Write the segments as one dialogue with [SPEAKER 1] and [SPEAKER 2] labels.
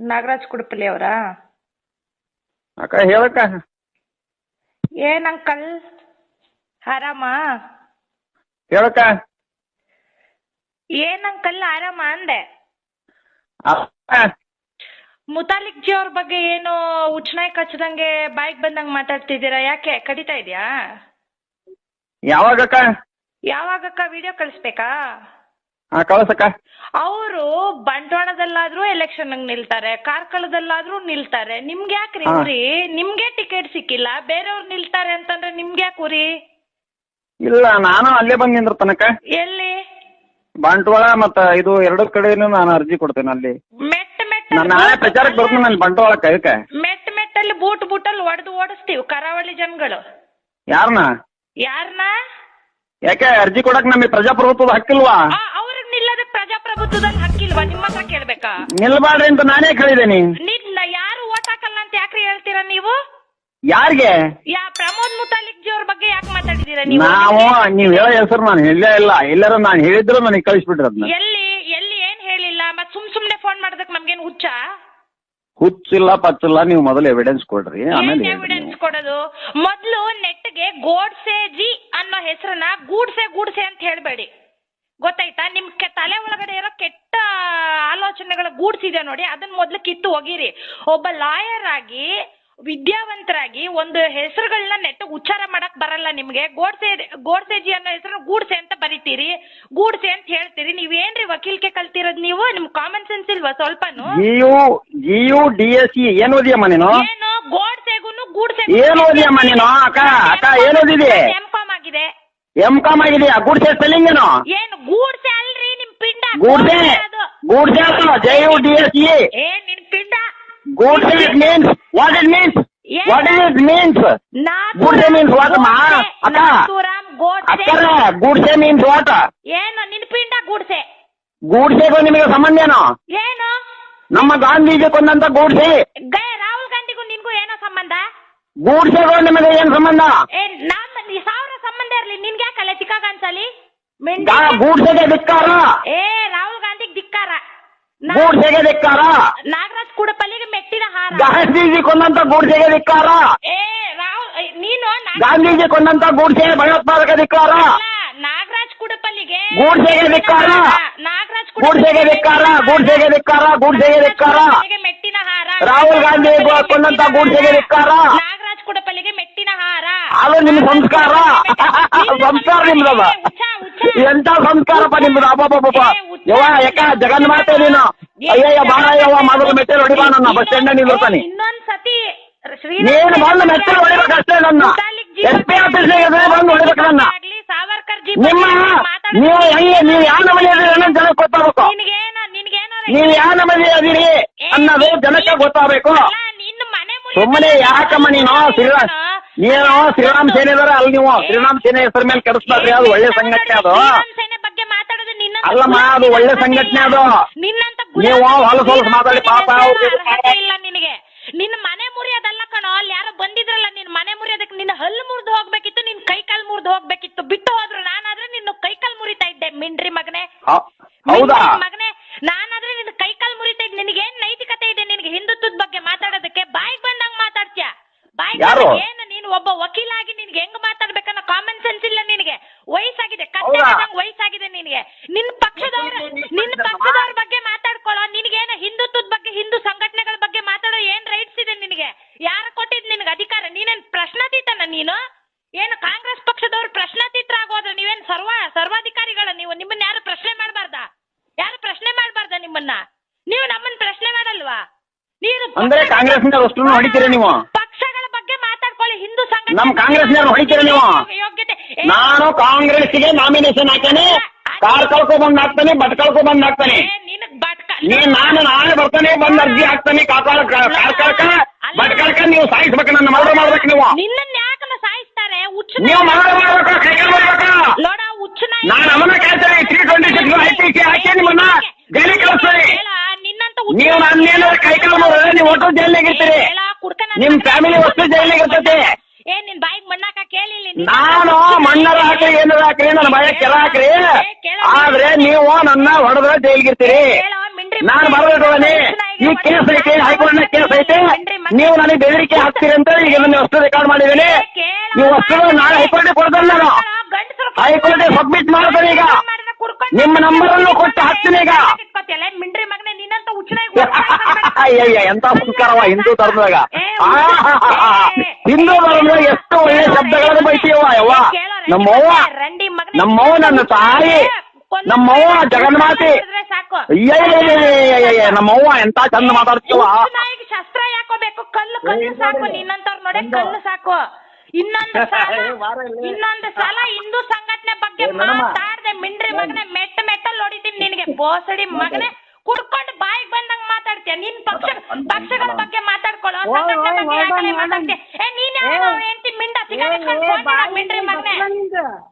[SPEAKER 1] ನಾಗರಾಜ್ ಕುಡಪಲ್ಲಿ ಅವರಾ?
[SPEAKER 2] ಅಕ್ಕ ಹೇಳಕ್ಕ.
[SPEAKER 1] ಏನ್ ಅಂಕಲ್ ಆರಾಮ?
[SPEAKER 2] ಹೇಳಕ್ಕ.
[SPEAKER 1] ಏನ್ ಅಂಕಲ್ ಆರಾಮ ಅಂದೆ. ಮುತಾಲಿಕ್ ಜಿ ಅವ್ರ ಬಗ್ಗೆ ಏನು ಉಚ್ಚನಾಯಿ ಕಚ್ಚದಂಗೆ ಬಾಯಿಗೆ ಬಂದಂಗ ಮಾತಾಡ್ತಿದ್ದೀರಾ? ಯಾಕೆ? ಕಡಿತಾ ಇದೆಯಾ?
[SPEAKER 2] ಯಾವಾಗಕ್ಕ?
[SPEAKER 1] ಯಾವಾಗಕ್ಕ? ವಿಡಿಯೋ ಕಳಿಸ್ಬೇಕಾ?
[SPEAKER 2] ಹಾ ಕಳ್ಸಕ್ಕ.
[SPEAKER 1] ಅವರು ಬಂಟ್ವಾಳದಲ್ಲಾದ್ರೂ ಎಲೆಕ್ಷನ್ ನಿಲ್ತಾರೆ ಕಾರ್ಕಳದಲ್ಲಾದ್ರೂ ನಿಲ್ತಾರೆ. ನಿಮ್ಗೆ ಯಾಕ್ರಿ
[SPEAKER 2] ಹಾ.
[SPEAKER 1] ಉರಿ ನಿಮ್ಗೆ ಟಿಕೆಟ್ ಸಿಕ್ಕಿಲ್ಲ ಬೇರೆಯವ್ರು ನಿಲ್ತಾರೆ ಅಂತಂದ್ರೆ ನಿಮ್ಗೆ ಯಾಕೆ ಉರಿ
[SPEAKER 2] ಇಲ್ಲ ನಾನು ಅಲ್ಲೇ ಬಂದ್ ತನಕ
[SPEAKER 1] ಎಲ್ಲಿ?
[SPEAKER 2] ಬಂಟ್ವಾಳ ಮತ್ತ ಇದು ಎರಡು ಕಡೆನೂ ನಾನು ಅರ್ಜಿ ಕೊಡ್ತೇನೆ ಅಲ್ಲಿ.
[SPEAKER 1] ಮೆಟ್ಟ ಮೆಟ್ಟ
[SPEAKER 2] ನಾನು ನಾಳೆ ಪ್ರಚಾರಕ್ಕೆ ಬರ್ತೀನಿ ನಾನು ಬಂಟ್ವಾಳಕ್ಕೆ ಅದಕ್ಕೆ.
[SPEAKER 1] ಮೆಟ್ಟ ಮೆಟ್ಟಲ್ಲಿ ಬೂಟ್ ಬೂಟಲ್ಲಿ ಒಡೆದು ಓಡಿಸ್ತೀವಿ ಕರಾವಳಿ ಜನಗಳು.
[SPEAKER 2] ಯಾರನ್ನ
[SPEAKER 1] ಯಾರನ್ನ
[SPEAKER 2] ಯಾಕೆ ಅರ್ಜಿ ಕೊಡಕ್ ನಮಗೆ ಪ್ರಜಾಪ್ರಭುತ್ವದ ಹಕ್ಕಿಲ್ವಾ?
[SPEAKER 1] ನಿಲ್ಲದ ಪ್ರಜಾಪ್ರಭುತ್ವದಲ್ಲಿ ಹಕ್ಕಿಲ್ವಾ? ನಿಮ್ಮ ಹತ್ರ ಕೇಳ್ಬೇಕಾ?
[SPEAKER 2] ನಿಲ್ಬಾಡ್ರಿ ಅಂತ ನಾನೇ ಕೇಳಿದ್ದೀನಿ.
[SPEAKER 1] ನಿನ್ನ ಯಾರು ಓಟ್ ಹಾಕಲ್ಲ ಅಂತ ಯಾಕ್ರಿ ಹೇಳ್ತೀರಾ ನೀವು?
[SPEAKER 2] ಯಾರಿಗೆ?
[SPEAKER 1] ಯಾ ಪ್ರಮೋದ್ ಮುತಾಲಿಕ್ ಜಿ ಅವ್ರ ಬಗ್ಗೆ ಯಾಕೆ ಮಾತಾಡಿದೀರಾ ನೀವು?
[SPEAKER 2] ನಾವು ನೀವ್ ಹೇಳೋ ಹೆಸರು ನಾನು ಹೇಳೇ ಇಲ್ಲ. ಎಲ್ಲರೂ ನಾನು ಹೇಳಿದ್ರು ನನಗೆ ಕಳಿಸ್ಬಿಟ್ರಿ ಅದನ್ನ
[SPEAKER 1] ಎಲ್ಲಿ ಎಲ್ಲಿ ಏನ್ ಹೇಳಿಲ್ಲ? ಮತ್ ಸುಮ್ ಸುಮ್ನೆ ಫೋನ್ ಮಾಡೋದಕ್ ನಮ್ಗೇನ್ ಹುಚ್ಚ?
[SPEAKER 2] ಹುಚ್ಚಿಲ್ಲ ಪಚ್ಚಿಲ್ಲ ನೀವು ಮೊದಲು ಎವಿಡೆನ್ಸ್ ಕೊಡ್ರಿ.
[SPEAKER 1] ಏನ್
[SPEAKER 2] ಆಮೇಲೆ ಹೇಳ್ರಿ
[SPEAKER 1] ಎವಿಡೆನ್ಸ್
[SPEAKER 2] ನೀವು.
[SPEAKER 1] ಕೊಡೋದು? ಮೊದ್ಲು ನೆಟ್ಗೆ ಗೋಡ್ಸೆ ಜಿ ಅನ್ನೋ ಹೆಸರನ್ನ ಗೂಡ್ಸೆ ಗೂಡ್ಸೆ ಅಂತ ಹೇಳ್ಬೇಡಿ. ಗೊತ್ತಾಯ್ತಾ? ನಿಮ್ ತಲೆ ಒಳಗಡೆ ಇರೋ ಕೆಟ್ಟ ಆಲೋಚನೆಗಳ ಗೂಡ್ಸಿದೆ ನೋಡಿ ಅದನ್ನ ಮೊದ್ಲು ಕಿತ್ತು ಒಗಿರಿ. ಒಬ್ಬ ಲಾಯರ್ ಆಗಿ ವಿದ್ಯಾವಂತರಾಗಿ ಒಂದು ಹೆಸರುಗಳನ್ನ ನೆಟ್ಟು ಉಚ್ಚಾರ ಮಾಡಕ್ ಬರಲ್ಲ ನಿಮ್ಗೆ. ಗೋಡ್ಸೆ ಗೋಡ್ಸೆಜಿ ಅನ್ನೋ ಹೆಸರು ಗೂಡ್ಸೆ ಅಂತ ಬರಿತೀರಿ. ಗೂಡ್ಸೆ ಅಂತ ಹೇಳ್ತೀರಿ. ನೀವೇನ್ರಿ ವಕೀಲ್ಕೆ ಕಲ್ತಿರೋದ್ ನೀವು? ನಿಮ್ ಕಾಮನ್ ಸೆನ್ಸ್ ಇಲ್ವಾ ಸ್ವಲ್ಪನು?
[SPEAKER 2] ಗೋಡ್ಸೆಗೂನು ಏನ್ ಓದಿಯಮ್ಮ ನೀನು?
[SPEAKER 1] ಏನು ಗೋಡ್ಸೆಗುನು ಗೂಡ್ಸೆ
[SPEAKER 2] ಏನ್ ಓದಿಯಮ್ಮ ನೀನು? ಅಕ್ಕ ಅಕ್ಕ ಏನ್ ಓದಿದಿ?
[SPEAKER 1] ಎಂ ಕಾಮ್ ಆಗಿದೆ.
[SPEAKER 2] ಎಂ ಕಾಮ್ ಆಗಿದೆಯಾ? ಗುಡ್ಸೆ ಸ್ಪೆಲ್ಲಿಂಗ್ ಏನು
[SPEAKER 1] ಏನು ಗೂಡ್ಸೆ ಅಲ್ರಿ ನಿಮ್ ಪಿಂಡ?
[SPEAKER 2] ಗೂಡ್ಸೆ?
[SPEAKER 1] ಅದು.
[SPEAKER 2] ಗೂಡ್ಸೆ ಅಲ್ಲ J U D S C
[SPEAKER 1] ಏ ನಿನ್ ಪಿಂಡ?
[SPEAKER 2] Godse it means what it means what is it means Godse means what ಅಮ್ಮ ಅಕ್ಕ.
[SPEAKER 1] ನಾಥೂರಾಮ್ ಗೋಡ್ಸೆ.
[SPEAKER 2] ಅಕ್ಕರ ಗೂಡ್ಸೆ ಮೀನ್ಸ್ ವಾಟ್
[SPEAKER 1] ಏನು ನಿನ್ ಪಿಂಡ ಗೂಡ್ಸೆ?
[SPEAKER 2] ಗೂಡ್ಸೆಗೂ ನಿಮಗೆ ಸಂಬಂಧ ಏನು?
[SPEAKER 1] ಏನು?
[SPEAKER 2] ನಮ್ಮ ಗಾಂಧೀಜಿ ಕೊಂದಂತ ಗೂಡ್ಸೆ.
[SPEAKER 1] ಗೇ ರಾಹುಲ್ ಗಾಂಧಿಗೂ ನಿನ್ಗೂ ಏನೋ ಸಂಬಂಧ?
[SPEAKER 2] ಗೂಡ್ಸೆಗೂ ನಿಮಗೆ ಏನ್ ಸಂಬಂಧ?
[SPEAKER 1] ಏ ನೀ ಸಾವಿರ ಸಂಬಂಧ ಇರ್ಲಿ ನಿನ್ಗೆ
[SPEAKER 2] ಗೂಡ್ಸೆಗೆ
[SPEAKER 1] ಏ ರಾಹುಲ್ ಗಾಂಧಿಗ್ ಧಿಕ್ಕಾರ. ನಾ-
[SPEAKER 2] ಧಿಕ್ಕಾರ?
[SPEAKER 1] ನಾಗರಾಜ್ ಕುಡಪಲ್ಲಿಗೆ ಮೆಟ್ಟಿನ ಹಾರ.
[SPEAKER 2] ಗಾಂಧೀಜಿ ಕೊಂದಂತ ಗೂಡ್ಸೆಗೆ ಧಿಕ್ಕಾರ?
[SPEAKER 1] ಏ ರಾಹುಲ್ ಏ, ನೀನು
[SPEAKER 2] ಗಾಂಧೀಜಿ ಕೊಂದಂತ ಗೂಡ್ಸೆ ಭಯೋತ್ಪಾದಕ ಧಿಕ್ಕಾರ?
[SPEAKER 1] ಅಲ್ಲ, ನಾಗರಾಜ್ ಕುಡಪಲ್ಲಿಗೆ
[SPEAKER 2] ಗೂಡ್ಸೆಗೆ ಧಿಕ್ಕಾರ?
[SPEAKER 1] ನಾಗರಾಜ್
[SPEAKER 2] ಗೂಡ್ಸೆಗೆ ಧಿಕ್ಕಾರ? ಗೂಡ್ಸೆಗೆ ಧಿಕ್ಕಾರ? ಗೂಡ್ಸೆಗೆ ಧಿಕ್ಕಾರ?
[SPEAKER 1] ಕುಡಪಲ್ಲಿಗೆ ಮೆಟ್ಟಿನ ಹಾರ.
[SPEAKER 2] ರಾಹುಲ್ ಗಾಂಧಿ ಕೊಂದಂತ ಗೂಡ್ಸೆಗೆ ಧಿಕ್ಕಾರ?
[SPEAKER 1] ನಾಗರಾಜ್
[SPEAKER 2] ಅದು ನಿಮ್ ಸಂಸ್ಕಾರ. ಸಂಸ್ಕಾರ
[SPEAKER 1] ನಿಮ್ದವ.
[SPEAKER 2] ಎಂತ ಸಂಸ್ಕಾರಪ್ಪ ನಿಮ್ದು? ಅಬ್ಬಬ್ಬಬ್ಬ ಯವ್ವ ಯಾಕ ಜಗನ್ ಮಾತೆ ನೀನು? ಅಯ್ಯಯ್ಯ ಬಾಳ ಯವ್ವ ಮೊದಲು ಮೆಟ್ಟಲು ಹೊಡಿಬಾ ನನ್ನ. ಬಸ್ ಸ್ಟ್ಯಾಂಡ್
[SPEAKER 1] ಸತಿ
[SPEAKER 2] ನೀನು ಬಂದು ಮೆಟ್ಟಲು ಹೊಡಿಬೇಕಷ್ಟೇ ನನ್ನ. ಎಸ್ ಪಿ ಆಫೀಸ್ ಬಂದು ಹೊಡಿಬೇಕು ನನ್ನ. ನಿಮ್ಮ ನೀವು ಹೆಂಗೆ ನೀವು ಯಾವ ನಮನೆ ಅನ್ನೋದು ಜನಕ್ಕೆ ಗೊತ್ತಾಗಬೇಕು. ನೀವು ಯಾವ ನಮನೆ ಅದೀರಿ ಅನ್ನೋದು ಜನಕ್ಕೆ ಗೊತ್ತಾಗಬೇಕು. ಸುಮ್ಮನೆ ಯಾಕಮ್ಮ ನೀನು? ಶ್ರೀರಾಮ್ ನೀನು ಶ್ರೀರಾಮ್ ಸೇನೆ ಇದಾರೆ ಅಲ್ಲಿ ನೀವು? ಶ್ರೀರಾಮ್ ಸೇನೆ ಹೆಸರ ಮೇಲೆ ಕೆಡಿಸ್ಬೇಡ್ರಿ ಅದು ಒಳ್ಳೆ ಸಂಘಟನೆ ಅದು.
[SPEAKER 1] ಬಗ್ಗೆ ಮಾತಾಡೋದು
[SPEAKER 2] ಅಲ್ಲಮ್ಮ, ಅದು ಒಳ್ಳೆ ಸಂಘಟನೆ ಅದು.
[SPEAKER 1] ನಿನ್ನಂತ
[SPEAKER 2] ನೀವು ಹೊಲಸ ಹೊಲಸ ಮಾತಾಡಿ ಪಾಪ
[SPEAKER 1] ಇಲ್ಲ ನಿನಗೆ. ನಿನ್ನ ಮನೆ ಮುರಿಯೋದಲ್ಲ ಕಣೋ ಅಲ್ಲಿ ಯಾರೋ ಬಂದಿದ್ರಲ್ಲ ನಿನ್ನ ಮನೆ ಮುರಿಯೋದಕ್ಕೆ ನಿನ್ನ ಹಲ್ಲು ಮುರಿದು ಹೋಗ್ಬೇಕಿತ್ತು ನಿನ್ನ ಕೈ ಕಾಲ್ ಮುರಿದು ಹೋಗ್ಬೇಕಿತ್ತು ಬಿಟ್ಟು ಹೋದ್ರು. ನಾನಾದ್ರೆ ನಿನ್ನ ಕೈ ಕಾಲು ಮುರಿತಾ ಇದ್ದೆ. ಮಿಂಡ್ರಿ ಮಗನೇ.
[SPEAKER 2] ಹೌದಾ?
[SPEAKER 1] ಮಗನೇ. ನಾನಾದ್ರೆ ನಿನ್ನ ಕೈ ಕಾಲು ಮುರಿತಾ ಇದ್ದೆ. ನಿನಗೇನ್ ನೈತಿಕತೆ ಇದೆ? ನಿನಗೆ ಹಿಂದುತ್ವದ ಬಗ್ಗೆ ಮಾತಾಡೋದಕ್ಕೆ ಬಾಯಿಗೆ ಬಂದಂಗ್ ಮಾತಾಡ್ತೀಯ ಬಾಯಿಗೆ
[SPEAKER 2] ಯಾರು?
[SPEAKER 1] ಏನು ನೀನು ಒಬ್ಬ ವಕೀಲಾಗಿ ನಿನ್ಗೆ ಹೆಂಗ್ ಮಾತಾಡ್ಬೇಕನ್ನೋ ಕಾಮನ್ ಸೆನ್ಸ್ ಇಲ್ಲ ನಿನಗೆ ವಯಸ್ಸಾಗಿದೆ
[SPEAKER 2] ಹೌದಾ?
[SPEAKER 1] ಕತ್ತೆ ವಯಸ್ಸಾಗಿದೆ ನಿನಗೆ ನಿನ್ ಪಕ್ಷದವ್ರ ನಿನ್ ಪಕ್ಷದವ್ರ ಬಗ್ಗೆ ಮಾತಾಡ್ಕೊಳ್ಳೋ ನಿನಗೇನು ಹಿಂದುತ್ವದ ಬಗ್ಗೆ ಹಿಂದೂ ಸಂಘಟನೆಗಳ ಬಗ್ಗೆ ಮಾತಾಡೋ ಏನ್ ರೈಟ್ಸ್ ಇದೆ ನಿನಗೆ ಯಾರು ಕೊಟ್ಟಿದ್ ನಿನಗೆ ಅಧಿಕಾರ ನೀನೇನ್ ಪ್ರಶ್ನಾತೀತನ ನೀನು ಏನು ಕಾಂಗ್ರೆಸ್ ಪಕ್ಷದವ್ರು ಪ್ರಶ್ನಾತೀತರಾಗೋದ್ರೆ ನೀವೇನ್ ಸರ್ವ ಸರ್ವಾಧಿಕಾರಿಗಳ ನೀವು ನಿಮ್ಮನ್ನ ಯಾರು ಪ್ರಶ್ನೆ ಮಾಡಬಾರ್ದಾ ಯಾರು ಪ್ರಶ್ನೆ ಮಾಡಬಾರ್ದಾ ನಿಮ್ಮನ್ನ ನೀವು ನಮ್ಮನ್ನ ಪ್ರಶ್ನೆ ಮಾಡಲ್ವಾ ನೀನು
[SPEAKER 2] ನಿಂದ
[SPEAKER 1] ಪಕ್ಷಗಳ-
[SPEAKER 2] ಕಾಂಗ್ರೆಸ್ನ ನೀವು.
[SPEAKER 1] ಪಕ್ಷಗಳ ಬಗ್ಗೆ ಮಾತಾಡ್ಕೊಳ್ಳಿ ಹಿಂದೂ ಸಂಘಟನೆ
[SPEAKER 2] ನಮ್ ಕಾಂಗ್ರೆಸ್ನವ್ರು ಹೊಡಿತೀರಿ ನೀವು? ನಾನು ಕಾಂಗ್ರೆಸ್ಗೆ ಕಾಂಗ್ರೆಸ್ಗೆ ನಾಮಿನೇಷನ್ ಹಾಕ್ತೇನೆ ಕಾರ್ ಕಳ್ಕೊ ಬಂದ್ ಹಾಕ್ತಾನೆ ಬಟ್ ಕಳ್ಕೊ ಬಂದ್ ಹಾಕ್ತಾನೆ.
[SPEAKER 1] ಏ, ನಿನಗ್ ಬಟ್ಕ
[SPEAKER 2] ನೀ ನಾನು ನಾಳೆ ಬರ್ತಾನೆ ಬಂದ್ ಅರ್ಜಿ ಹಾಕ್ತಾನೆ ಕಾಕಾಳ ಕಾರ್ ಕಳ್ಕ ಬಟ್ ಕಳ್ಕ ನೀವು ಸಾಯಿಸ್ಬೇಕು ನನ್ನ ಮರಣ ಮಾಡ್ಬೇಕು ನೀವು.
[SPEAKER 1] ನಿನ್ನನ್ನ ಯಾಕಲ್ಲ ಸಾಯಿಸ್ತಾರೆ? ಹುಚ್ಚು
[SPEAKER 2] ನೀವು ಮರಣ ಮಾಡ್ಬೇಕು? ಕೈಗೆ ಮಾಡ್ಬೇಕು?
[SPEAKER 1] ನೋಡ ಹುಚ್ಚು ನಾಯಿ.
[SPEAKER 2] ನಾನು ಅವನ ಕೇಳ್ತೇನೆ three twenty six I T C ಹಾಕಿ ನಿಮ್ಮನ್ನ ಜೈಲಿಗೆ ಕಳಿಸ್ತೀನಿ
[SPEAKER 1] ಹೇಳ, ನಿನ್ನಂತ ಹುಚ್ಚು
[SPEAKER 2] ನೀವು ನನ್ನೇನಾದ್ರು ಕೈ ಕಾಲು ನೀವು ಒಟ್ಟು ಜೈಲಿಗೆ ಇರ್ತೀರಿ.
[SPEAKER 1] ಹೇಳ,
[SPEAKER 2] ನಿಮ್ ಫ್ಯಾಮಿಲಿ ವಸ್ತು ಜೈಲಿಗೆ ಇರ್ತೈತಿ.
[SPEAKER 1] ಏ ನಿನ್ ಬಾಯಿಗೆ ಮಣ್ಣಾಕ ಕೇಳಿಲ್ಲ ನೀನು.
[SPEAKER 2] ಮಣ್ಣರ ಹಾಕ್ರಿ ಏನಾರ ಹಾಕ್ರಿ ನನ್ನ ಭಯ ಕೆಲ ಹಾಕ್ರಿ. ಆದ್ರೆ ನೀವು ನನ್ನ ಹೊಡೆದ್ರೆ ಜೈಲಿಗೆ ಇರ್ತೀರಿ.
[SPEAKER 1] ಹೇಳ, ಮಿಂಡ್ರಿ
[SPEAKER 2] ನಾನು
[SPEAKER 1] ಬರೋದೇ
[SPEAKER 2] ಈ
[SPEAKER 1] ಕೇಸ್ ಐತಿ
[SPEAKER 2] ಹೈಕೋರ್ಟ್ ಕೇಸ್ ಐತಿ. ನೀವು ನನಗೆ ಬೆದರಿಕೆ ಹಾಕ್ತೀರಿ ಅಂತ ಈಗ ನನ್ನ ವಸ್ತು ರೆಕಾರ್ಡ್ ಮಾಡಿದ್ದೀನಿ. ನೀವು ವಸ್ತು ನಾಳೆ ಹೈಕೋರ್ಟ್ ಕೊಡ್ತೇನೆ ನಾನು. ಹೈಕೋರ್ಟ್ ಸಬ್ಮಿಟ್ ಮಾಡ್ತೇನೆ ಈಗ. ನಿಮ್ಮ ನಂಬರ್ ಅನ್ನು ಕೊಟ್ಟು ಹಾಕ್ತೀನಿ ಈಗ.
[SPEAKER 1] ಮಿಂಡ್ರಿ ಮಗನೇ ನಿನ್ನಂತ
[SPEAKER 2] ಅಯ್ಯಯ್ಯ ಎಂತ ಸಂಸ್ಕಾರವ ಹಿಂದೂ ಧರ್ಮದಾಗ. ಹಿಂದೂ ಧರ್ಮದಾಗ ಎಷ್ಟು ಒಳ್ಳೆ ಶಬ್ದಗಳನ್ನು ಬೈತೀವ ಯವ್ವ? ನಮ್ಮವ್ವ ನಮ್ಮವ್ವ ನನ್ನ ತಾಯಿ. ನಮ್ಮವ್ವ ಜಗನ್ಮಾತೆ. ಅಯ್ಯಯ್ಯ ನಮ್ಮವ್ವ ಎಂತ ಚಂದ ಮಾತಾಡ್ತೀವ
[SPEAKER 1] ಶಸ್ತ್ರ ಯಾಕೋಬೇಕು ಕಲ್ಲು ಕಲ್ಲು ಸಾಕು. ನಿನ್ನಂತವ್ರು ನೋಡಿ ಕಲ್ಲು ಸಾಕು. ಇನ್ನೊಂದು ಸಲ ಇನ್ನೊಂದು ಸಲ ಹಿಂದೂ ಸಂಘಟನೆ ಬಗ್ಗೆ ಮಾತಾಡ್ದೆ ಮಿಂಡ್ರಿ ಮಗನೆ ಮೆಟ್ಟ ಮೆಟ್ಟಲ್ ಹೊಡಿತೀನಿ ನಿನಗೆ. ಬೋಸಡಿ ಮಗನೆ ಕುಡ್ಕೊಂಡು ಬಾಯಿಗೆ ಬಂದಂಗ್ ಮಾತಾಡ್ತೀಯ ನಿನ್ ಪಕ್ಷ ಪಕ್ಷಗಳ ಬಗ್ಗೆ ಮಾತಾಡ್ಕೊಳ್ಳೋ ಮಾತಾಡ್ತೀಯ ಏ ನೀನ್ ಯಾರೋ? ಹೆಂಡತಿ ಮಿಂಡ. ಸಿಗಾಕೊಂಡು ಫೋನ್ ಮಾಡ ಮಿಂಡ್ರಿ ಮಗನೆ?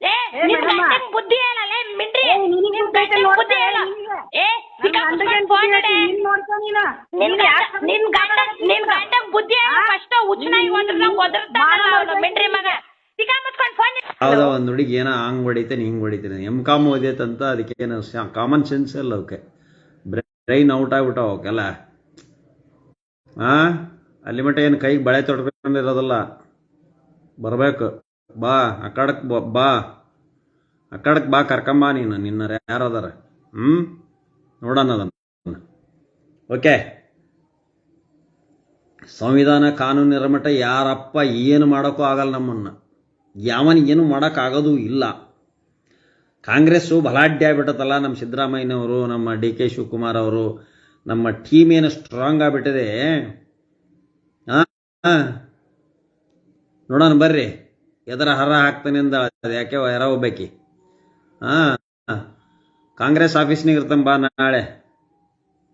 [SPEAKER 1] ಏ ನಿನ್ ಗಂಡಂಗ್ ಬುದ್ಧಿ ಹೇಳಲ್ಲ. ಮಿಂಡ್ರಿ. ನಿನ್ ಬುದ್ಧಿ ಹೇಳ. ಏ ನಿನ್ ಗಂಡ- ನಿನ್. ಗಂಡ ನಿನ್ ಗಂಡಂಗ್ ಬುದ್ಧಿ ಫಸ್ಟ್ ಹುಚ್ಚನಾಗಿ ಹೋದ್ರ ಒದರ್ತಾನಲ್ಲ ಅವ್ನು ಮಿಂಡ್ರಿ ಮಗ.
[SPEAKER 3] ಯಾವುದೋ ಒಂದು ಹುಡುಗಿ ಏನೋ ಹಂಗ್ ಹೊಡಿತೇನೆ ಹಿಂಗ್ ಹೊಡಿತೇನೆ. ಎಂ ಕಾಮ್ ಓದೈತಂತ ಅದಕ್ಕೆ ಏನೋ ಕಾಮನ್ ಸೆನ್ಸ್ ಅಲ್ಲ ಅವಕ್ಕೆ ಬ್ರೈನ್ ಔಟ್ ಆಗ್ಬಿಟ್ಟಾವ ಅವಕ್ಕೆಲ್ಲ ಹಾಂ ಅಲ್ಲಿ ಮಟ್ಟ ಏನು ಕೈಗೆ ಬಳೆ ತೊಡ್ಕೊಂಡಿರೋದಲ್ಲ ಬರಬೇಕು. ಬಾ, ಆ ಕಡಕ್ ಬಾ ಆ ಕಡಕ್ ಬಾ ಕರ್ಕಂಬ ನೀನು ನಿನ್ನ ಯಾರದಾರ ಹ್ಞೂ ನೋಡೋಣ ಅದನ್ನು. ಓಕೆ. ಸಂವಿಧಾನ ಕಾನೂನಿನ ಮಟ್ಟ ಯಾರಪ್ಪ ಏನು ಮಾಡೋಕ್ಕೂ ಆಗಲ್ಲ ನಮ್ಮನ್ನು. ಯಾವನಿಗೇನು ಮಾಡೋಕ್ಕಾಗೋದು ಇಲ್ಲ. ಕಾಂಗ್ರೆಸ್ಸು ಬಲಾಢ್ಯ ಆಗ್ಬಿಟ್ಟತಲ್ಲ ನಮ್ಮ ಸಿದ್ದರಾಮಯ್ಯನವರು, ನಮ್ಮ ಡಿ ಕೆ ಶಿವಕುಮಾರ್ ಅವರು. ನಮ್ಮ ಟೀಮ್ ಏನು ಸ್ಟ್ರಾಂಗ್ ಆಗಿಬಿಟ್ಟಿದೆ. ನೋಡೋಣ, ಬರ್ರಿ. ಎದರ ಹರ ಹಾಕ್ತಾನೆ ಅಂದ ಯಾಕೆ ಹೊರ ಹೋಗ್ಬೇಕಿ ಹಾಂ ಕಾಂಗ್ರೆಸ್ ಆಫೀಸ್ನಾಗ ಇರ್ತಾನೆ ಬಾ ನಾಳೆ.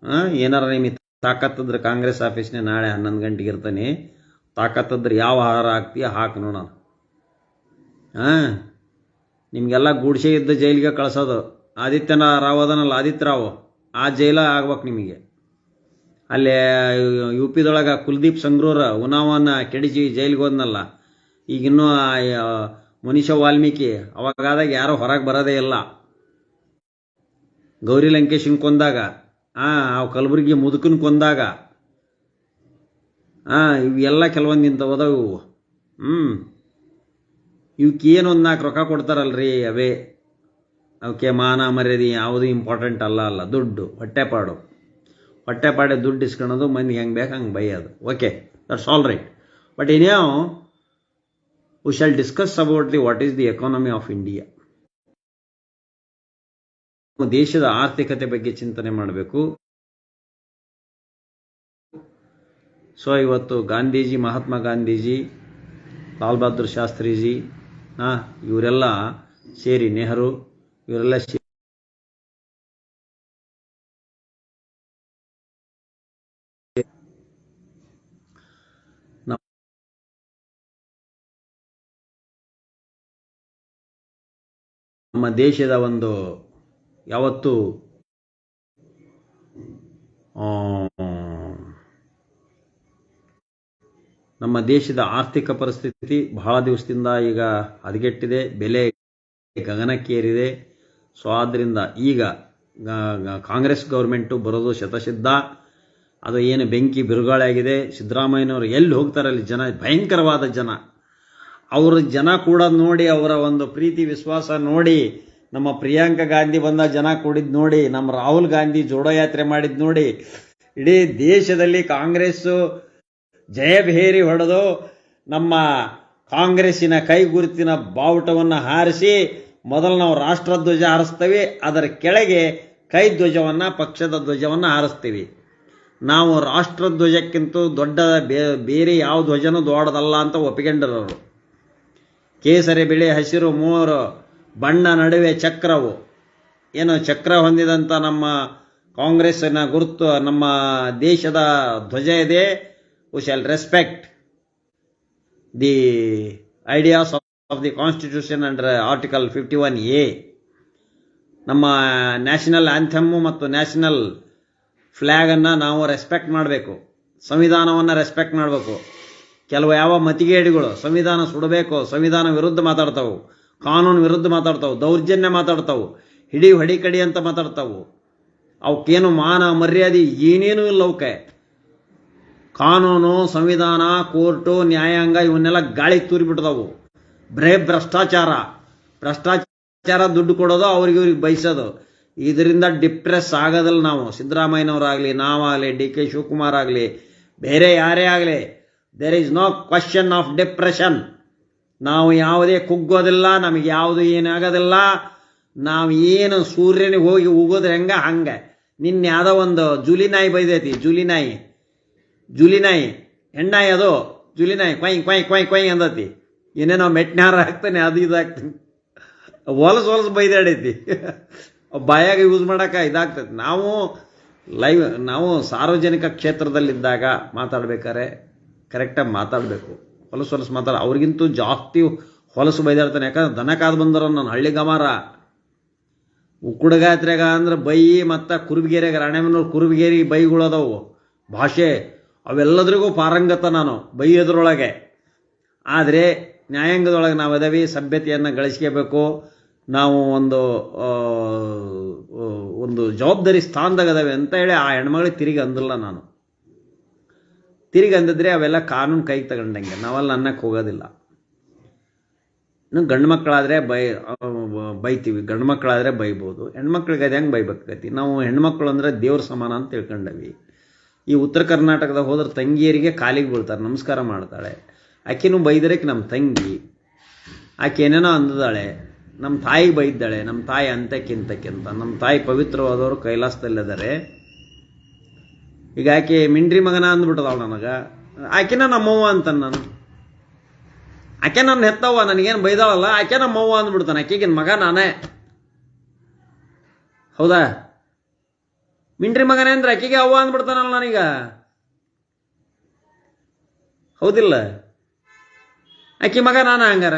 [SPEAKER 3] ಹಾಂ ಏನಾರ ನಿಮಗೆ ತಾಕತ್ತಿದ್ರೆ ಕಾಂಗ್ರೆಸ್ ಆಫೀಸ್ನೇ ನಾಳೆ ಹನ್ನೊಂದು ಗಂಟೆಗೆ ಇರ್ತಾನೆ. ತಾಕತ್ತಿದ್ರೆ ಯಾವ ಹಾರ ಹಾಕ್ತೀಯ ಹಾಕಿ ನೋಡೋಣ. ಹಾಂ ನಿಮಗೆಲ್ಲ ಗೂಡ್ಸೆ ಇದ್ದ ಜೈಲಿಗೆ ಕಳಿಸೋದು. ಆದಿತ್ಯನ ರಾವ್ ಅದನಲ್ಲ, ಆದಿತ್ಯ ರಾವ್. ಆ ಜೈಲ ಆಗ್ಬೇಕು ನಿಮಗೆ. ಅಲ್ಲೇ ಯು ಪಿದೊಳಗೆ ಕುಲ್ದೀಪ್ ಸಂಗ್ರೂರ ಉನಾವನ್ನ ಕೆಡಿಸಿ ಜೈಲಿಗೆ ಹೋದ್ನಲ್ಲ. ಈಗಿನ್ನೂ ಮನುಷ್ಯ ವಾಲ್ಮೀಕಿ ಅವಾಗಾದಾಗ ಯಾರೂ ಹೊರಗೆ ಬರೋದೇ ಇಲ್ಲ. ಗೌರಿ ಲಂಕೇಶನ್ ಕೊಂದಾಗ ಹಾಂ ಅವು ಕಲಬುರಗಿ ಮುದುಕನ್ ಕೊಂದಾಗ ಹಾಂ ಇವೆಲ್ಲ ಕೆಲವೊಂದು ಇವು ಹ್ಞೂ ಇವಕ್ಕೆ ಏನು ಒಂದು ನಾಲ್ಕು ರೊಕ್ಕ ಕೊಡ್ತಾರಲ್ರಿ ಅವೇ? ಅವಕ್ಕೆ ಮಾನ ಮರ್ಯಾದೆ ಯಾವುದು ಇಂಪಾರ್ಟೆಂಟ್ ಅಲ್ಲ ಅಲ್ಲ, ದುಡ್ಡು, ಹೊಟ್ಟೆಪಾಡು. ಹೊಟ್ಟೆಪಾಡೆ ದುಡ್ಡು ಇಸ್ಕೊಳೋದು ಮಂದಿಗೆ ಹೆಂಗೆ ಬೇಕು ಹಂಗೆ ಬೈಯೋದು. Okay that's all right but ಇನ್ಯಾವ್ we shall discuss about the what is the economy of India ದೇಶದ ಆರ್ಥಿಕತೆ ಬಗ್ಗೆ ಚಿಂತನೆ ಮಾಡಬೇಕು. ಸೊ ಇವತ್ತು ಗಾಂಧೀಜಿ, ಮಹಾತ್ಮ ಗಾಂಧೀಜಿ, ಲಾಲ್ ಬಹದ್ದೂರ್ ಶಾಸ್ತ್ರೀಜಿ ಇವರೆಲ್ಲ ಸೇರಿ ನೆಹರು ಇವರೆಲ್ಲ ಸೇರಿ ನಮ್ಮ ದೇಶದ ಒಂದು ಯಾವತ್ತು ಆ, ನಮ್ಮ ದೇಶದ ಆರ್ಥಿಕ ಪರಿಸ್ಥಿತಿ ಬಹಳ ದಿವಸದಿಂದ ಈಗ ಹದಗೆಟ್ಟಿದೆ, ಬೆಲೆ ಗಗನಕ್ಕೇರಿದೆ. ಸೊ ಆದ್ದರಿಂದ ಈಗ ಕಾಂಗ್ರೆಸ್ ಗೌರ್ಮೆಂಟು ಬರೋದು ಶತಸಿದ್ಧ ಅದು ಏನು ಬೆಂಕಿ ಬಿರುಗಾಳಿಯಾಗಿದೆ ಸಿದ್ದರಾಮಯ್ಯನವರು ಎಲ್ಲಿ ಹೋಗ್ತಾರೆ ಅಲ್ಲಿ ಜನ? ಭಯಂಕರವಾದ ಜನ. ಅವರ ಜನ ಕೂಡ ನೋಡಿ, ಅವರ ಒಂದು ಪ್ರೀತಿ, ವಿಶ್ವಾಸ ನೋಡಿ, ನಮ್ಮ ಪ್ರಿಯಾಂಕಾ ಗಾಂಧಿ ಬಂದ ಜನ ಕೂಡಿದ್ ನೋಡಿ, ನಮ್ಮ ರಾಹುಲ್ ಗಾಂಧಿ ಜೋಡೋ ಯಾತ್ರೆ ಮಾಡಿದ್ ನೋಡಿ, ಇಡೀ ದೇಶದಲ್ಲಿ ಕಾಂಗ್ರೆಸ್ಸು ಜಯಭೇರಿ ಹೊಡೆದು ನಮ್ಮ ಕಾಂಗ್ರೆಸ್ಸಿನ ಕೈ ಗುರುತಿನ ಬಾವುಟವನ್ನು ಹಾರಿಸಿ ಮೊದಲು ನಾವು ರಾಷ್ಟ್ರಧ್ವಜ ಹಾರಿಸ್ತೇವೆ, ಅದರ ಕೆಳಗೆ ಕೈ ಧ್ವಜವನ್ನು ಪಕ್ಷದ ಧ್ವಜವನ್ನು ಹಾರಿಸ್ತೀವಿ. ನಾವು ರಾಷ್ಟ್ರಧ್ವಜಕ್ಕಿಂತ ದೊಡ್ಡ ಬೇರೆ ಯಾವ ಧ್ವಜನೂ ದೊಡ್ಡದಲ್ಲ ಅಂತ ಒಪ್ಪಿಕೊಂಡರು ಕೇಸರಿ ಬಿಳಿ ಹಸಿರು ಮೂರು, ಬಣ್ಣ ನಡುವೆ ಚಕ್ರವು. ಏನು ಚಕ್ರ ಹೊಂದಿದಂಥ ನಮ್ಮ ಕಾಂಗ್ರೆಸ್ಸಿನ ಗುರುತು ನಮ್ಮ ದೇಶದ ಧ್ವಜ ಇದೆ. We shall respect the ideas of the constitution Constitution fifty one A ನಮ್ಮ ನ್ಯಾಷನಲ್ ಆಂಥೆಮ್ಮು ಮತ್ತು ನ್ಯಾಷನಲ್ ಫ್ಲ್ಯಾಗನ್ನು ನಾವು ರೆಸ್ಪೆಕ್ಟ್ ಮಾಡಬೇಕು. ಸಂವಿಧಾನವನ್ನು ರೆಸ್ಪೆಕ್ಟ್ ಮಾಡಬೇಕು. ಕೆಲವು ಯಾವ ಮತಿಗೇಡಿಗಳು ಸಂವಿಧಾನ ಸುಡಬೇಕು, ಸಂವಿಧಾನ ವಿರುದ್ಧ ಮಾತಾಡ್ತಾವು, ಕಾನೂನು ವಿರುದ್ಧ ಮಾತಾಡ್ತಾವು, ದೌರ್ಜನ್ಯ ಮಾತಾಡ್ತಾವು, ಹಿಡಿ ಹೊಡಿ ಕಡಿ ಅಂತ ಮಾತಾಡ್ತಾವು. ಅವಕ್ಕೇನು ಮಾನ ಮರ್ಯಾದೆ ಏನೇನೂ ಇಲ್ಲ ಅವಕ್ಕೆ. ಕಾನೂನು, ಸಂವಿಧಾನ, ಕೋರ್ಟು, ನ್ಯಾಯಾಂಗ ಇವನ್ನೆಲ್ಲ ಗಾಳಿ ತೂರಿಬಿಟ್ಟದವು. ಬರೇ ಭ್ರಷ್ಟಾಚಾರ. ಭ್ರಷ್ಟಾಚಾರ ದುಡ್ಡು ಕೊಡೋದು ಅವ್ರಿಗೆ ಇವ್ರಿಗೆ ಬಯಸೋದು. ಇದರಿಂದ ಡಿಪ್ರೆಸ್ ಆಗೋದಲ್ಲ ನಾವು. ಸಿದ್ದರಾಮಯ್ಯನವರಾಗಲಿ, ನಾವಾಗಲಿ, ಡಿ ಕೆ ಶಿವಕುಮಾರ್ ಆಗಲಿ ಬೇರೆ ಯಾರೇ ಆಗಲಿ there is no question of depression ನಾವು ಯಾವುದೇ ಕುಗ್ಗೋದಿಲ್ಲ, ನಮಗೆ ಯಾವುದು ಏನಾಗೋದಿಲ್ಲ. ನಾವು ಏನು ಸೂರ್ಯನಿಗೆ ಹೋಗಿ ಉಗೋದ್ರೆ ಹೆಂಗ? ಹಂಗೆ. ನಿನ್ನೆ ಯಾವುದೋ ಒಂದು ಜುಲಿ ನಾಯಿ ಬೈದೈತಿ, ಜುಲಿ ನಾಯಿ. ಜುಲಿ ನಾಯಿ ಹೆಣ್ಣಾಯಿ ಅದು ಜುಲಿನಾಯಿ ಕೊಯ್ ಕೊಯ್ ಕೊಯ್ ಕೊಯ್ ಅಂದತಿ. ಏನೇನೋ ಮೆಟ್ನಾರ ಹಾಕ್ತಾನೆ, ಅದು ಇದು ಹೊಲಸು ಹೊಲಸು ಬೈದಾಡೈತಿ. ಬಾಯಾಗ ಯೂಸ್ ಮಾಡೋಕೆ ಇದಾಗ್ತೈತಿ ನಾವು ಲೈವ್ ನಾವು ಸಾರ್ವಜನಿಕ ಕ್ಷೇತ್ರದಲ್ಲಿದ್ದಾಗ ಮಾತಾಡ್ಬೇಕಾರೆ ಕರೆಕ್ಟಾಗಿ ಮಾತಾಡಬೇಕು. ಹೊಲಸು ಹೊಲಸು ಮಾತಾಡ, ಅವ್ರಿಗಿಂತೂ ಜಾಸ್ತಿ ಹೊಲಸು ಬೈದಾಡ್ತಾನೆ. ಯಾಕಂದ್ರೆ ದನ ಕಾದು ಬಂದರ ನಾನು ಹಳ್ಳಿ ಗಮಾರ ಉಕ್ಕುಡಗಾತ್ರೆಗ ಅಂದ್ರೆ ಬೈ ಮತ್ತು ಕುರುಬಗೇರಿಯಾಗ, ರಾಣೆಮನೂರು ಕುರುಬಗೇರಿ ಬೈಗಳದವು ಭಾಷೆ ಅವೆಲ್ಲದ್ರಿಗೂ ಪಾರಂಗತ ನಾನು ಬೈಯೋದ್ರೊಳಗೆ ಆದರೆ, ನ್ಯಾಯಾಂಗದೊಳಗೆ ನಾವು ಅದಾವಿ ಸಭ್ಯತೆಯನ್ನು ಗಳಿಸ್ಕೋಬೇಕು. ನಾವು ಒಂದು ಒಂದು ಜವಾಬ್ದಾರಿ ಸ್ಥಾನದಾಗ ಅದಾವೆ ಅಂತ ಹೇಳಿ ಆ ಹೆಣ್ಮಗಳಿಗೆ ತಿರುಗಿ ಅಂದಿಲ್ಲ ನಾನು. ತಿರುಗಿ ಅಂದಿದ್ರೆ ಅವೆಲ್ಲ ಕಾನೂನು ಕೈಗೆ ತಗೊಂಡಂಗೆ. ನಾವೆಲ್ಲ ಅನ್ನಕ್ಕೆ ಹೋಗೋದಿಲ್ಲ. ಇನ್ನು ಗಂಡು ಮಕ್ಕಳಾದರೆ ಬೈ ಬೈತೀವಿ. ಗಂಡು ಮಕ್ಕಳಾದರೆ ಬೈಬೋದು. ಹೆಣ್ಮಕ್ಳಿಗೆ ಅದು ಹೆಂಗೆ ಬೈಬೇಕಾಗತಿ ನಾವು ಹೆಣ್ಮಕ್ಳು ಅಂದರೆ ದೇವ್ರ ಸಮಾನ ಅಂತ ತಿಳ್ಕೊಂಡವಿ. ಈ ಉತ್ತರ ಕರ್ನಾಟಕದಾಗ ಹೋದ್ರೆ ತಂಗಿಯರಿಗೆ ಕಾಲಿಗೆ ಬೀಳ್ತಾರೆ, ನಮಸ್ಕಾರ ಮಾಡ್ತಾಳೆ. ಆಕೆನೂ ಬೈದರಕ್ಕೆ ನಮ್ಮ ತಂಗಿ. ಆಕೆ ಏನೇನೋ ಅಂದಿದ್ದಾಳೆ ನಮ್ಮ ತಾಯಿ ಬೈದ್ದಾಳೆ ನಮ್ಮ ತಾಯಿ ಅಂತಕ್ಕಿಂತಕ್ಕಿಂತ ನಮ್ಮ ತಾಯಿ ಪವಿತ್ರವಾದವರು ಕೈಲಾಸದಲ್ಲಿದ್ದಾರೆ. ಈಗ ಆಕೆ ಮಿಂಡ್ರಿ ಮಗನ ಅಂದ್ಬಿಟ್ಟದವಳು ನನಗೆ. ಆಕೆನ ನಮ್ಮವ್ವ ಅಂತ ನಾನು. ಆಕೆ ನನ್ನ ಹೆತ್ತವ್ವ, ನನಗೇನು ಬೈದಾಳಲ್ಲ, ಆಕೆ ನಮ್ಮವ್ವ ಅಂದ್ಬಿಡ್ತಾನೆ. ಆಕೆಗಿನ ಮಗ ನಾನೇ. ಹೌದಾ? ಮಿಂಡ್ರಿ ಮಗನೇ ಅಂದ್ರೆ ಅಕ್ಕಿಗೆ ಅವ್ವ ಅಂದ್ಬಿಡ್ತಾನಲ್ಲ ನಾನೀಗ. ಹೌದಿಲ್ಲ? ಅಕ್ಕಿ ಮಗ ನಾನ ಹಂಗಾರ.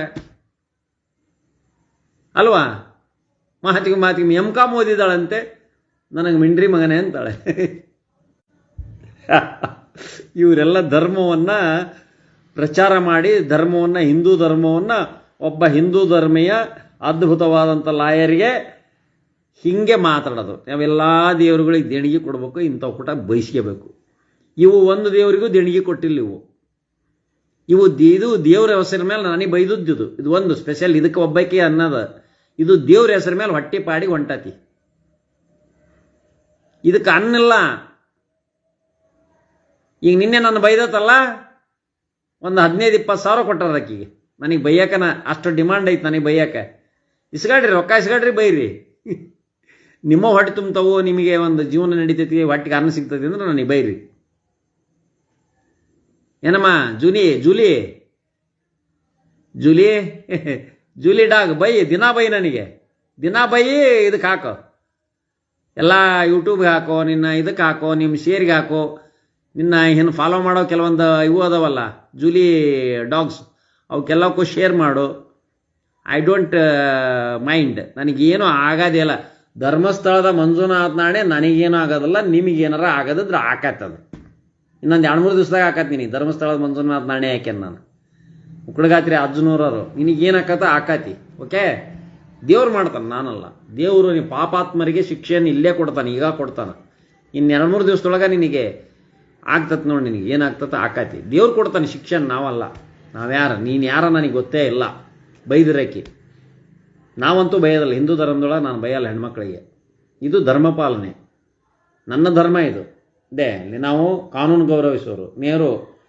[SPEAKER 3] ಅಲ್ವಾ? ಮಾತಿಗೆ ಮಾತಿಗೆ ಎಂ ಕಾಮ್ ಓದಿದಾಳಂತೆ ನನಗೆ ಮಿಂಡ್ರಿ ಮಗನೇ ಅಂತಾಳೆ. ಇವರೆಲ್ಲ ಧರ್ಮವನ್ನ ಪ್ರಚಾರ ಮಾಡಿ, ಧರ್ಮವನ್ನ ಹಿಂದೂ ಧರ್ಮವನ್ನ ಒಬ್ಬ ಹಿಂದೂ ಧರ್ಮೀಯ ಅದ್ಭುತವಾದಂಥ ಲಾಯರ್ಗೆ ಹಿಂಗೆ ಮಾತಾಡೋದು. ನಾವೆಲ್ಲ ದೇವರುಗಳಿಗೆ ದೇಣಿಗೆ ಕೊಡಬೇಕು, ಇಂಥವು ಕೂಟ ಬಯಸ್ಕೋಬೇಕು. ಇವು ಒಂದು ದೇವರಿಗೂ ದೇಣಿಗೆ ಕೊಟ್ಟಿಲ್ಲ ಇವು. ಇವು ಇದು ದೇವ್ರ ಹೆಸರ ಮೇಲೆ ನನಗೆ ಬೈದದ್ದು ಇದು. ಇದು ಒಂದು ಸ್ಪೆಷಲ್ ಇದಕ್ಕೆ ಒಬ್ಬಕ್ಕೆ ಅನ್ನದ. ಇದು ದೇವ್ರ ಹೆಸರ ಮೇಲೆ ಹೊಟ್ಟೆ ಪಾಡಿ ಹೊಂಟತಿ. ಇದಕ್ಕೆ ಅನ್ನಿಲ್ಲ. ಈಗ ನಿನ್ನೆ ನಾನು ಬೈದತ್ತಲ್ಲ, ಒಂದು ಹದಿನೈದು, ಇಪ್ಪತ್ತು ಸಾವಿರ ಕೊಟ್ಟಾರ ಆಕಿಗೆ. ನನಗೆ ಬೈಯಕನ ಅಷ್ಟು ಡಿಮಾಂಡ್ ಐತೆ ನನಗೆ ಬೈಯಕ ಇಸ್ಗಾಡ್ರಿ, ರೊಕ್ಕ ಇಸ್ಗಾಡ್ರಿ ಬೈರಿ. ನಿಮ್ಮ ಹೊಟ್ಟೆ ತುಂಬ್ತಾವು, ನಿಮಗೆ ಒಂದು ಜೀವನ ನಡೀತೈತಿ ಹೊಟ್ಟೆಗೆ ಅನ್ನ ಸಿಗ್ತೈತಿ ಅಂದ್ರೆ ನನಗೆ ಬೈರಿ ಏನಮ್ಮ, Julie Julie. Julie Julie dog, by, ದಿನ ಬೈ ನನಗೆ. ದಿನ ಬೈ ಇದಕ್ಕೆ ಹಾಕೋ. ಎಲ್ಲ ಯೂಟ್ಯೂಬ್ಗೆ ಹಾಕೋ, ನಿನ್ನ ಇದಕ್ಕೆ ಹಾಕೋ ನಿಮ್ಮ ಶೇರ್ಗೆ ಹಾಕೋ. ನಿನ್ನ ಏನು ಫಾಲೋ ಮಾಡೋ ಕೆಲವೊಂದು ಇವು ಅದಾವಲ್ಲ, ಜೂಲಿ ಡಾಗ್ಸ್ ಅವಕ್ಕೆಲ್ಲಕ್ಕೂ ಶೇರ್ ಮಾಡು. ಐ ಡೋಂಟ್ ಮೈಂಡ್ ನನಗೇನು ಆಗೋದಿಲ್ಲ ಧರ್ಮಸ್ಥಳದ ಮಂಜುನಾಥ್ ನಾಣೆ ನನಗೇನು ಆಗೋದಲ್ಲ, ನಿಮಗೇನಾರ ಆಗೋದಿದ್ರೆ ಅದು ಇನ್ನೊಂದು ಎರಡು ಮೂರು ದಿವಸದಾಗ ಹಾಕತ್ತೀನಿ ಧರ್ಮಸ್ಥಳದ ಮಂಜುನಾಥ್ ನಾಣೆ ಹಾಕ್ಯಾನ ನಾನು? ಉಕ್ಕಡಗಾತ್ರಿ ಅಜ್ಜನೂರರು ನಿನಗೇನು ಹಾಕತ್ತ ಆಕತಿ ಓಕೆ? ದೇವ್ರು ಮಾಡ್ತಾನೆ, ನಾನಲ್ಲ. ದೇವರು ನೀ ಪಾಪಾತ್ಮರಿಗೆ ಶಿಕ್ಷೆಯನ್ನು ಇಲ್ಲೇ ಕೊಡ್ತಾನೆ, ಈಗ ಕೊಡ್ತಾನೆ. ಇನ್ನು ಎರಡು ಮೂರು ದಿವಸದೊಳಗೆ ನಿನಗೆ ಆಗ್ತತ್ ನೋಡಿ ನಿನಗೆ ಏನಾಗ್ತತ ಆಕತಿ ದೇವ್ರು ಕೊಡ್ತಾನೆ ಶಿಕ್ಷಣ ನಾವಲ್ಲ. ನಾವ್ಯಾರ? ನೀನು ಯಾರ ನನಗೆ ಗೊತ್ತೇ ಇಲ್ಲ. ಬೈದಿರಕ್ಕಿ. ನಾವಂತೂ ಬೈಯೋದಿಲ್ಲ, ಹಿಂದೂ ಧರ್ಮದೊಳಗೆ ನಾನು ಭಯಲ್ಲ ಹೆಣ್ಮಕ್ಳಿಗೆ. ಇದು ಧರ್ಮ ಪಾಲನೆ. ನನ್ನ ಧರ್ಮ ಇದು. ಇಲ್ಲಿ ನಾವು ಕಾನೂನು ಗೌರವಿಸೋರು. ನೆಹರು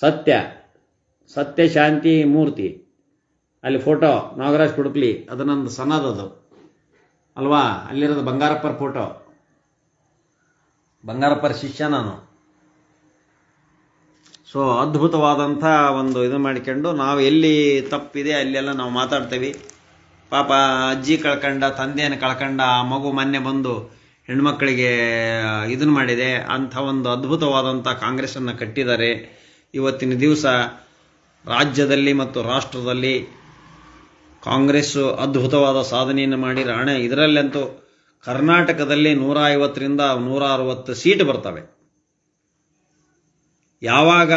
[SPEAKER 3] ಸತ್ಯ ಸತ್ಯ, ಶಾಂತಿ, ಮೂರ್ತಿ. ಅಲ್ಲಿ ಫೋಟೋ, ನಾಗರಾಜ್ ಕುಡುಕ್ಲಿ, ಅದು ನಂದು ಅದು ಅಲ್ವಾ? ಅಲ್ಲಿರೋದು ಬಂಗಾರಪ್ಪರ ಫೋಟೋ. ಬಂಗಾರಪ್ಪರ ಶಿಷ್ಯ ನಾನು. ಸೊ ಅದ್ಭುತವಾದಂಥ ಒಂದು ಇದು ಮಾಡಿಕೊಂಡು ನಾವು ಎಲ್ಲಿ ತಪ್ಪಿದೆ ಅಲ್ಲೆಲ್ಲ ನಾವು ಮಾತಾಡ್ತೇವೆ. ಪಾಪ ಅಜ್ಜಿ ಕಳ್ಕಂಡ, ತಂದೆಯನ್ನು ಕಳ್ಕಂಡ ಆ ಮಗು ಮೊನ್ನೆ ಬಂದು ಹೆಣ್ಮಕ್ಳಿಗೆ ಇದನ್ನ ಮಾಡಿದೆ. ಅಂಥ ಒಂದು ಅದ್ಭುತವಾದಂಥ ಕಾಂಗ್ರೆಸ್ಸನ್ನು ಕಟ್ಟಿದ್ದಾರೆ. ಇವತ್ತಿನ ದಿವಸ ರಾಜ್ಯದಲ್ಲಿ ಮತ್ತು ರಾಷ್ಟ್ರದಲ್ಲಿ ಕಾಂಗ್ರೆಸ್ ಅದ್ಭುತವಾದ ಸಾಧನೆಯನ್ನು ಮಾಡಿ ರಾಣೆ ಇದರಲ್ಲಂತೂ ಕರ್ನಾಟಕದಲ್ಲಿ ನೂರ ಐವತ್ತರಿಂದ ನೂರ ಅರವತ್ತು ಸೀಟ್ ಬರ್ತವೆ. ಯಾವಾಗ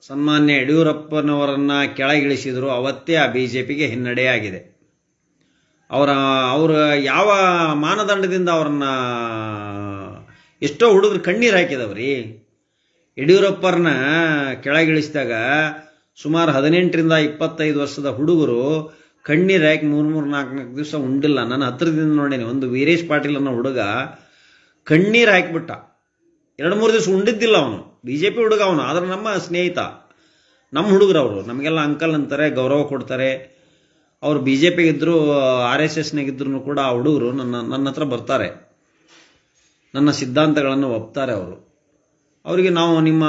[SPEAKER 3] ಸನ್ಮಾನ್ಯ ಯಡಿಯೂರಪ್ಪನವರನ್ನು ಕೆಳಗಿಳಿಸಿದ್ರು, ಅವತ್ತೇ ಆ ಬಿ ಜೆ ಪಿಗೆ ಹಿನ್ನಡೆಯಾಗಿದೆ. ಅವರ ಅವರ ಯಾವ ಮಾನದಂಡದಿಂದ ಅವ್ರನ್ನ ಎಷ್ಟೋ ಹುಡುಗರು ಕಣ್ಣೀರು ಹಾಕಿದವ್ರಿ. ಯಡಿಯೂರಪ್ಪರನ್ನ ಕೆಳಗಿಳಿಸಿದಾಗ ಸುಮಾರು ಹದಿನೆಂಟರಿಂದ ಇಪ್ಪತ್ತೈದು ವರ್ಷದ ಹುಡುಗರು ಕಣ್ಣೀರು ಹಾಕಿ ಮೂರು ಮೂರು ನಾಲ್ಕು ನಾಲ್ಕು ದಿವಸ ಉಂಡಿಲ್ಲ. ನನ್ನ ಹತ್ರದಿಂದ ನೋಡೇನಿ, ಒಂದು ವೀರೇಶ್ ಪಾಟೀಲ್ ಅನ್ನೋ ಹುಡುಗ ಕಣ್ಣೀರು ಹಾಕಿಬಿಟ್ಟ. ಎರಡು, ಮೂರು ದಿವಸ ಉಂಡಿದ್ದಿಲ್ಲ ಅವನು. ಬಿಜೆಪಿ ಹುಡುಗ ಅವನು, ಆದರೆ ನಮ್ಮ ಸ್ನೇಹಿತ, ನಮ್ಮ ಹುಡುಗರು ಅವರು. ನಮಗೆಲ್ಲ ಅಂಕಲ್ ಅಂತಾರೆ, ಗೌರವ ಕೊಡ್ತಾರೆ. ಅವ್ರು ಬಿ ಜೆ ಪಿಗಿದ್ರು ಆರ್ ಎಸ್ ಎಸ್ನಾಗಿದ್ರು ಕೂಡ ಆ ಹುಡುಗರು ನನ್ನ ನನ್ನ ಹತ್ರ ಬರ್ತಾರೆ. ನನ್ನ ಸಿದ್ಧಾಂತಗಳನ್ನು ಒಪ್ತಾರೆ ಅವರು. ಅವರಿಗೆ ನಾವು ನಿಮ್ಮ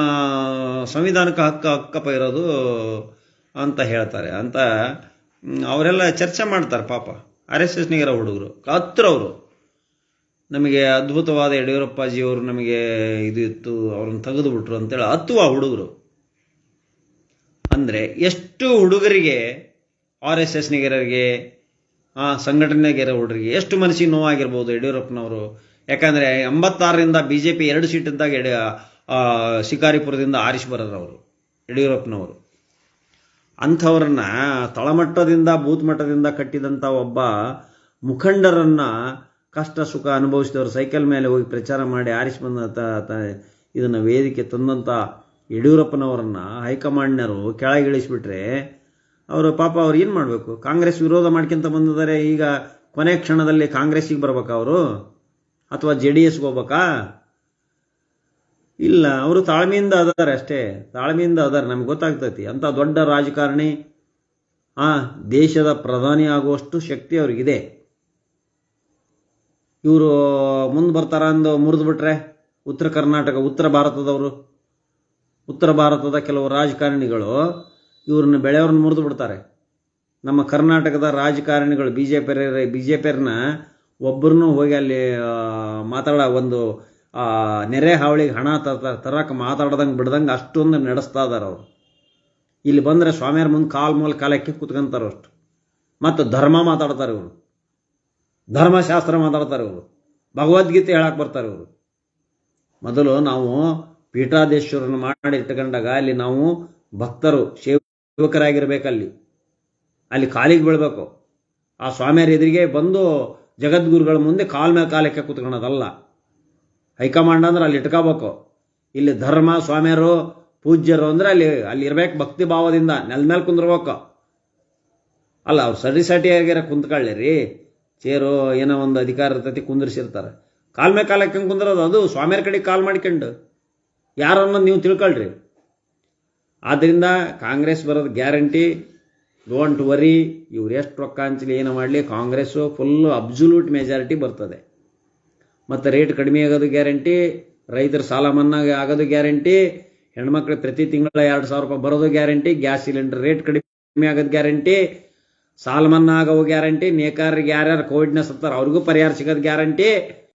[SPEAKER 3] ಸಂವಿಧಾನಕ್ಕೆ ಹಕ್ಕ, ಹಕ್ಕಪ್ಪ ಇರೋದು ಅಂತ ಹೇಳ್ತಾರೆ. ಅಂತ ಅವರೆಲ್ಲ ಚರ್ಚೆ ಮಾಡ್ತಾರೆ ಪಾಪ. ಆರ್ ಎಸ್ ಎಸ್ನಾಗಿರೋ ಹುಡುಗರು. ಹತ್ರ ಅವರು. ನಮಗೆ ಅದ್ಭುತವಾದ ಯಡಿಯೂರಪ್ಪಾಜಿಯವರು ನಮಗೆ ಇದು ಇತ್ತು ಅವ್ರನ್ನ ತೆಗೆದು ಬಿಟ್ರು ಅಂತೇಳಿ ಹತ್ತುವ ಹುಡುಗರು. ಅಂದ್ರೆ ಎಷ್ಟು ಹುಡುಗರಿಗೆ ಆರ್ ಎಸ್ ಎಸ್ ನಿಗರಿಗೆ ಆ ಸಂಘಟನೆಗಿರೋ ಹುಡುಗರಿಗೆ ಎಷ್ಟು ಮನಸ್ಸಿಗೆ ನೋವಾಗಿರ್ಬೋದು ಯಡಿಯೂರಪ್ಪನವರು. ಯಾಕಂದ್ರೆ ಎಂಬತ್ತಾರರಿಂದ ಬಿಜೆಪಿ ಎರಡು ಸೀಟ್ ಇದ್ದಾಗ ಯಡಿ ಆ, ಶಿಕಾರಿಪುರದಿಂದ ಆರಿಸಿ ಬರೋರು ಅವರು ಯಡಿಯೂರಪ್ಪನವರು. ಅಂಥವ್ರನ್ನ ತಳಮಟ್ಟದಿಂದ ಬೂತ್ ಮಟ್ಟದಿಂದ ಕಟ್ಟಿದಂಥ ಒಬ್ಬ ಮುಖಂಡರನ್ನ ಕಷ್ಟ ಸುಖ ಅನುಭವಿಸಿದವರು ಸೈಕಲ್ ಮೇಲೆ ಹೋಗಿ ಪ್ರಚಾರ ಮಾಡಿ ಆರಿಸಿ ಬಂದ ಇದನ್ನು ವೇದಿಕೆ ತಂದಂಥ ಯಡಿಯೂರಪ್ಪನವರನ್ನು ಹೈಕಮಾಂಡ್ನರು ಕೆಳಗಿಳಿಸ್ಬಿಟ್ರೆ ಅವರು ಪಾಪ ಅವ್ರು ಏನು ಮಾಡಬೇಕು? ಕಾಂಗ್ರೆಸ್ ವಿರೋಧ ಮಾಡ್ಕೊಂತ ಬಂದಿದ್ದಾರೆ, ಈಗ ಕೊನೆ ಕ್ಷಣದಲ್ಲಿ ಕಾಂಗ್ರೆಸ್ಸಿಗೆ ಬರ್ಬೇಕಾ ಅವರು? ಅಥವಾ ಜೆ ಡಿ ಎಸ್ಗೆ ಹೋಗ್ಬೇಕಾ? ಇಲ್ಲ, ಅವರು ತಾಳ್ಮೆಯಿಂದ ಅದಾರೆ ಅಷ್ಟೇ. ತಾಳ್ಮೆಯಿಂದ ಅದಾರೆ, ನಮ್ಗೆ ಗೊತ್ತಾಗ್ತೈತಿ. ಅಂಥ ದೊಡ್ಡ ರಾಜಕಾರಣಿ, ಆ ದೇಶದ ಪ್ರಧಾನಿ ಆಗುವಷ್ಟು ಶಕ್ತಿ ಅವ್ರಿಗಿದೆ. ಇವರು ಮುಂದೆ ಬರ್ತಾರ ಅಂದು ಮುರಿದು ಬಿಟ್ರೆ ಉತ್ತರ ಕರ್ನಾಟಕ, ಉತ್ತರ ಭಾರತದವರು, ಉತ್ತರ ಭಾರತದ ಕೆಲವು ರಾಜಕಾರಣಿಗಳು ಇವ್ರನ್ನ ಬೆಳೆಯವ್ರನ್ನ ಮುರಿದು ಬಿಡ್ತಾರೆ. ನಮ್ಮ ಕರ್ನಾಟಕದ ರಾಜಕಾರಣಿಗಳು B J P B J ಹೋಗಿ ಅಲ್ಲಿ ಮಾತಾಡ, ಒಂದು ನೆರೆ ಹಾವಳಿಗೆ ಹಣ ತರಕ್ಕೆ ಮಾತಾಡ್ದಂಗೆ ಬಿಡ್ದಂಗೆ ಅಷ್ಟೊಂದು ನಡೆಸ್ತಾ ಇದಾರೆ ಅವರು. ಇಲ್ಲಿ ಬಂದರೆ ಸ್ವಾಮಿಯವ್ರ ಮುಂದೆ ಕಾಲು ಮೂಲ ಕಾಲಕ್ಕೆ ಕುತ್ಕೊಂತಾರೆ ಅಷ್ಟು ಮತ್ತು ಧರ್ಮ ಮಾತಾಡ್ತಾರೆ ಇವರು. ಧರ್ಮಶಾಸ್ತ್ರ ಮಾತಾಡ್ತಾರೆ ಅವರು ಭಗವದ್ಗೀತೆ ಹೇಳಕ್ಕೆ ಬರ್ತಾರೆ ಇವರು. ಮೊದಲು ನಾವು ಪೀಠಾದೇಶ್ವರನ ಮಾಡಿ ಇಟ್ಕೊಂಡಾಗ ಅಲ್ಲಿ ನಾವು ಭಕ್ತರು, ಸೇವಕರಾಗಿರ್ಬೇಕಲ್ಲಿ. ಅಲ್ಲಿ ಕಾಲಿಗೆ ಬೀಳಬೇಕು. ಆ ಸ್ವಾಮಿಯರ ಎದುರಿಗೆ ಬಂದು ಜಗದ್ಗುರುಗಳ ಮುಂದೆ ಕಾಲ್ ಮೇಲೆ ಕಾಲಕ್ಕೆ ಕುತ್ಕೊಳ್ಳೋದಲ್ಲ. ಹೈಕಮಾಂಡ್ ಅಂದ್ರೆ ಅಲ್ಲಿ ಇಟ್ಕೋಬೇಕು. ಇಲ್ಲಿ ಧರ್ಮ, ಸ್ವಾಮಿಯರು, ಪೂಜ್ಯರು ಅಂದ್ರೆ ಅಲ್ಲಿ ಅಲ್ಲಿ ಇರ್ಬೇಕು ಭಕ್ತಿ ಭಾವದಿಂದ ನೆಲ ಮೇಲೆ ಕುಂದ್ರಬೇಕು. ಅಲ್ಲ, ಅವ್ರು ಸರಿ ಸಟಿಯಾಗಿರ ಕುಂತ್ಕೊಳ್ಳಿ ಚೇರು ಏನೋ ಒಂದು ಅಧಿಕಾರ ಇರ್ತೈತಿ, ಕುಂದ್ರಿಸಿರ್ತಾರೆ. ಕಾಲ್ ಮೇಲೆ ಕಾಲಕ್ಕೆ ಹೆಂಗೆ ಕುಂದ್ರೋದು, ಅದು ಸ್ವಾಮಿಯರ ಕಡೆ ಕಾಲ್ ಮಾಡ್ಕೊಂಡು. ಯಾರು ಅನ್ನೋದು ನೀವು ತಿಳ್ಕೊಳ್ರಿ. ಆದ್ದರಿಂದ ಕಾಂಗ್ರೆಸ್ ಬರೋದು ಗ್ಯಾರಂಟಿ. ಡೋಂಟ್ ವರಿ ಇವ್ರು ಎಷ್ಟು ರೊಕ್ಕ ಅಂಚಲಿ ಏನು ಮಾಡಲಿ, ಕಾಂಗ್ರೆಸ್ಸು ಫುಲ್ಲು ಅಬ್ಸುಲ್ಯೂಟ್ ಮೆಜಾರಿಟಿ ಬರ್ತದೆ. ಮತ್ತು ರೇಟ್ ಕಡಿಮೆ ಆಗೋದು ಗ್ಯಾರಂಟಿ, ರೈತರ ಸಾಲ ಮನ್ನಾ ಆಗೋದು ಗ್ಯಾರಂಟಿ ಹೆಣ್ಮಕ್ಳಿಗೆ ಪ್ರತಿ ತಿಂಗಳ ಎರಡು ಸಾವಿರ ರೂಪಾಯಿ ಬರೋದು ಗ್ಯಾರಂಟಿ, ಗ್ಯಾಸ್ ಸಿಲಿಂಡರ್ ರೇಟ್ ಕಡಿಮೆ ಆಗೋದು ಗ್ಯಾರಂಟಿ ಸಾಲ ಮನ್ನಾ ಆಗೋ ಗ್ಯಾರಂಟಿ ನೇಕಾರರಿಗೆ ಯಾರ್ಯಾರು ಕೋವಿಡ್ನ ಸತ್ತಾರ ಅವ್ರಿಗೂ ಪರಿಹಾರ ಸಿಗೋದು ಗ್ಯಾರಂಟಿ